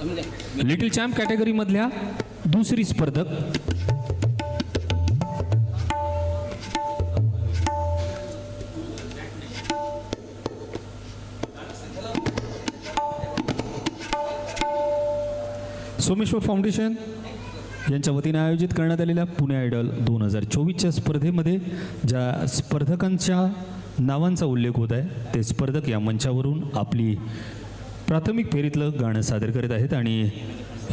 Little champ कॅटेगरीमधल्या दुसरी स्पर्धक. Someshwar foundation यांच्या वतीने आयोजित करण्यात आलेल्या पुणे आयडॉल दोन हजार चोवीसच्या स्पर्धेमध्ये ज्या स्पर्धकांच्या नावांचा उल्लेख होत आहे ते स्पर्धक या मंचावरून आपली प्राथमिक फेरीतलं गाणं सादर करत आहेत आणि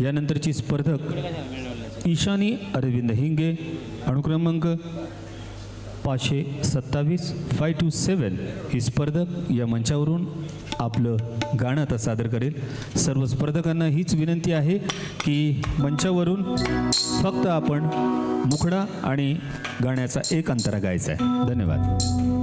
यानंतरची स्पर्धक ईशानी अरविंद हिंगे अनुक्रमांक पाचशे सत्तावीस फाय टू सेवन ही स्पर्धक या मंचावरून आपलं गाणं आता सादर करेल. सर्व स्पर्धकांना हीच विनंती आहे की मंचावरून फक्त आपण मुखडा आणि गाण्याचा एक अंतरा गायचा आहे. धन्यवाद.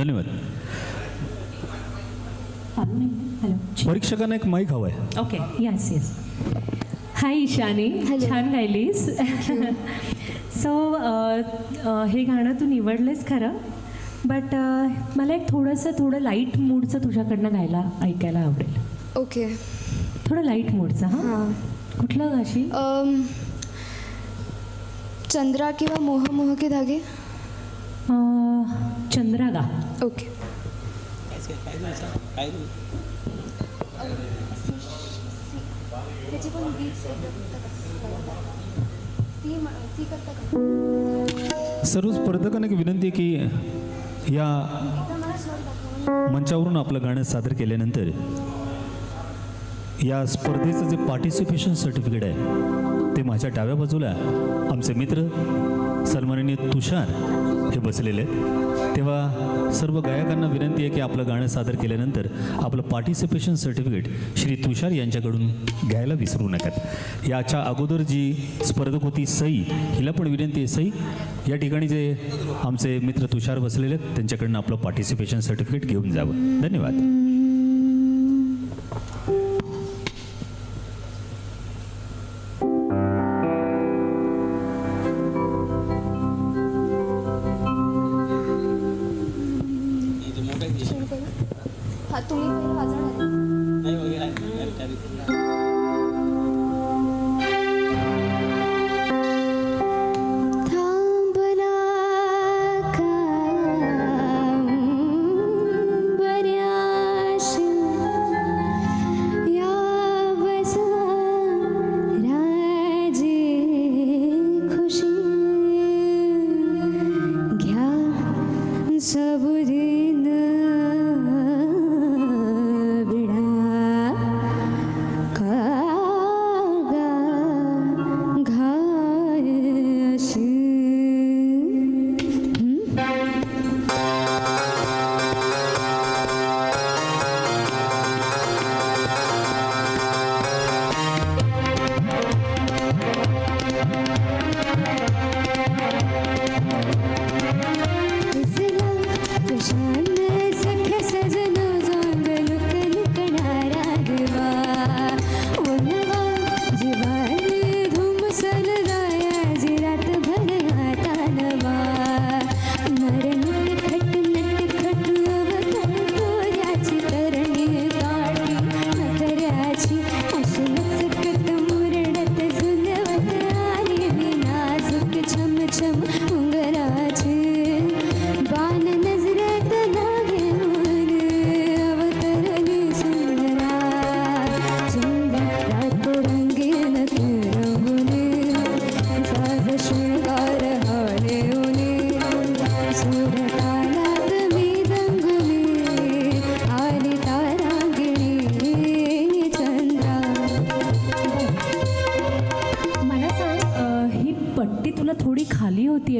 धन्यवाद हॅलो परीक्षकांना एक माईक हवा आहे okay yes yes hi Ishani छान गायलीस. सो हे गाणं तू निवडलेस खरं बट मला एक थोडंसं थोडं लाइट मूडचं तुझ्याकडनं गायला ऐकायला आवडेल. ओके थोडं लाइट मूडचं हां? हां. कुठलं गाशी? अम, चंद्रा किंवा मोह मोह के धागे? चंद्रागा. ओके सर्व स्पर्धकांना एक विनंती आहे की या मंचावरून आपलं गाणं सादर केल्यानंतर या स्पर्धेचं जे पार्टिसिपेशन सर्टिफिकेट आहे ते माझ्या डाव्या बाजूला आमचे मित्र सन्माननीय तुषार हे बसलेले आहेत. तेव्हा सर्व गायकांना विनंती आहे की आपलं गाणं सादर केल्यानंतर आपलं पार्टिसिपेशन सर्टिफिकेट श्री तुषार यांच्याकडून घ्यायला विसरू नका. याच्या अगोदर जी स्पर्धक होती सई हिला पण विनंती आहे सई या ठिकाणी जे आमचे मित्र तुषार बसलेले आहेत त्यांच्याकडनं आपलं पार्टिसिपेशन सर्टिफिकेट घेऊन जावं. धन्यवाद. sabır listen.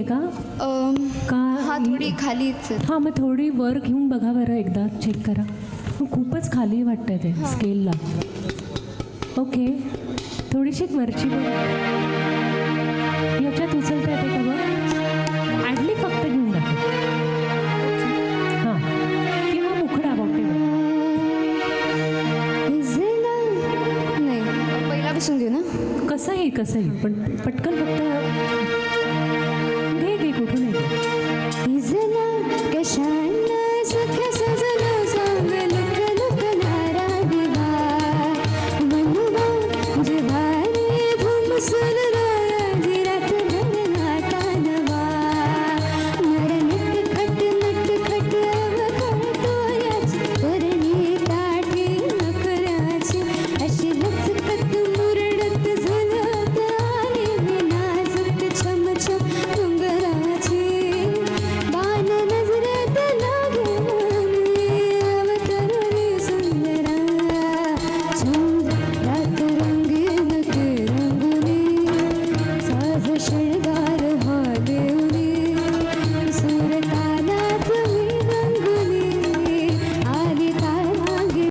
होतीये का? का? हा थोडी खालीच हां मग थोडी वर घेऊन बघा बरं एकदा चेक करा. खूपच खाली वाटतंय ते स्केलला ओके थोडीशी वरची बघ. याच्यात उचलता येते का बघ ॲडली फक्त घेऊन दाखव हां. किंवा मुखडा बघते भिजला नाही पहिल्यापासून देऊ ना? कसंही कसंही पण पटकन फक्त